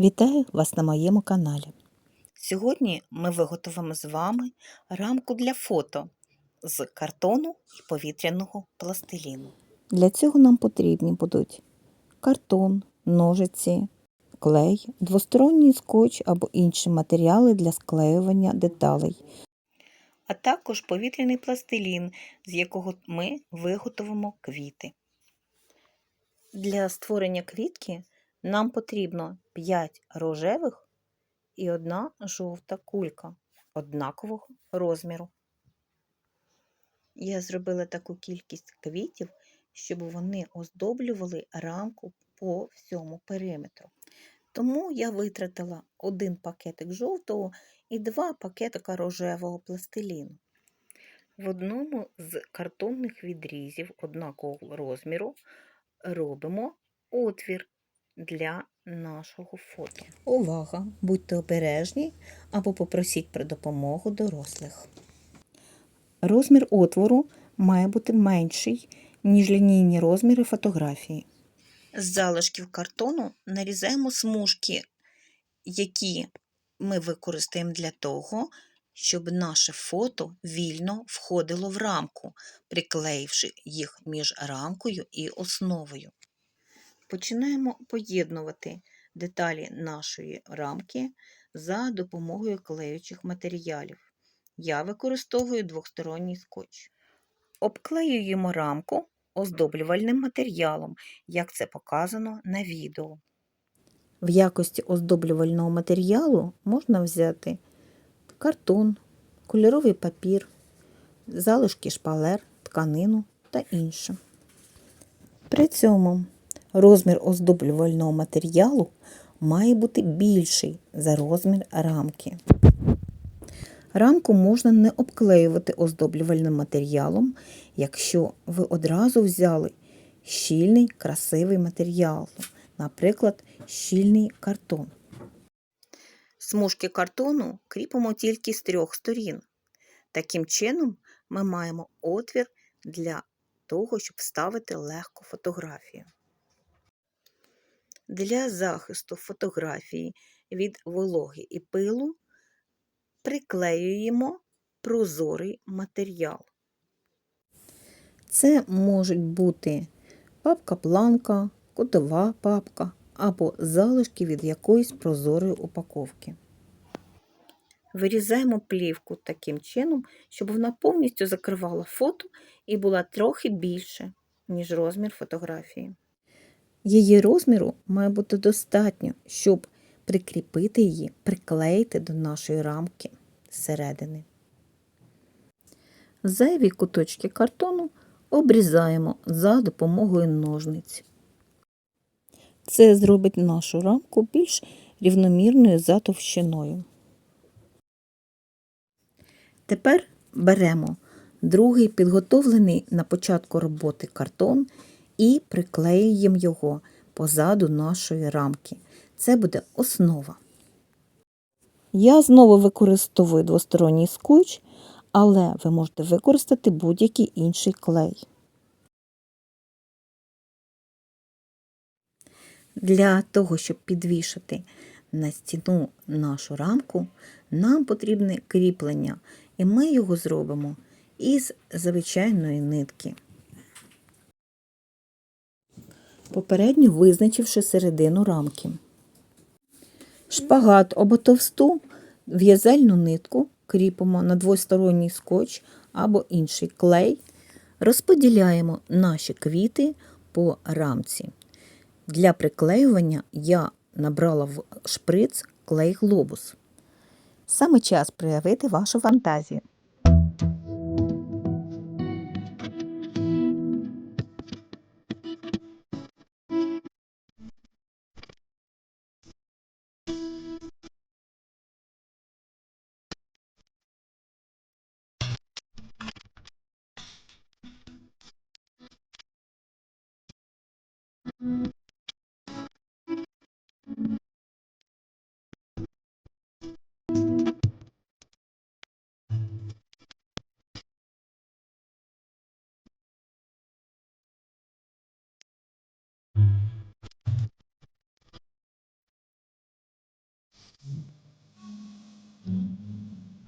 Вітаю вас на моєму каналі. Сьогодні ми виготовимо з вами рамку для фото з картону і повітряного пластиліну. Для цього нам потрібні будуть картон, ножиці, клей, двосторонній скотч або інші матеріали для склеювання деталей, а також повітряний пластилін, з якого ми виготовимо квіти. Для створення квітки нам потрібно 5 рожевих і одна жовта кулька однакового розміру. Я зробила таку кількість квітів, щоб вони оздоблювали рамку по всьому периметру. Тому я витратила один пакетик жовтого і два пакетика рожевого пластиліну. В одному з картонних відрізів однакового розміру робимо отвір для нашого фото. Увага! Будьте обережні або попросіть про допомогу дорослих. Розмір отвору має бути менший, ніж лінійні розміри фотографії. З залишків картону нарізаємо смужки, які ми використаємо для того, щоб наше фото вільно входило в рамку, приклеївши їх між рамкою і основою. Починаємо поєднувати деталі нашої рамки за допомогою клеючих матеріалів. Я використовую двосторонній скотч. Обклеюємо рамку оздоблювальним матеріалом, як це показано на відео. В якості оздоблювального матеріалу можна взяти картон, кольоровий папір, залишки шпалер, тканину та інше. При цьому розмір оздоблювального матеріалу має бути більший за розмір рамки. Рамку можна не обклеювати оздоблювальним матеріалом, якщо ви одразу взяли щільний красивий матеріал, наприклад, щільний картон. Смужки картону кріпимо тільки з трьох сторін. Таким чином ми маємо отвір для того, щоб вставити легко фотографію. Для захисту фотографії від вологи і пилу приклеюємо прозорий матеріал. Це можуть бути папка планка, кутова папка або залишки від якоїсь прозорої упаковки. Вирізаємо плівку таким чином, щоб вона повністю закривала фото і була трохи більше, ніж розмір фотографії. Її розміру має бути достатньо, щоб прикріпити її, приклеїти до нашої рамки зсередини. Зайві куточки картону обрізаємо за допомогою ножниць. Це зробить нашу рамку більш рівномірною за товщиною. Тепер беремо другий підготовлений на початку роботи картон і приклеюємо його позаду нашої рамки. Це буде основа. Я знову використовую двосторонній скотч, але ви можете використати будь-який інший клей. Для того, щоб підвішати на стіну нашу рамку, нам потрібне кріплення, і ми його зробимо із звичайної нитки. Попередньо визначивши середину рамки. Шпагат або товсту в'язальну нитку кріпимо на двосторонній скотч або інший клей, розподіляємо наші квіти по рамці. Для приклеювання я набрала в шприц клей глобус. Саме час проявити вашу фантазію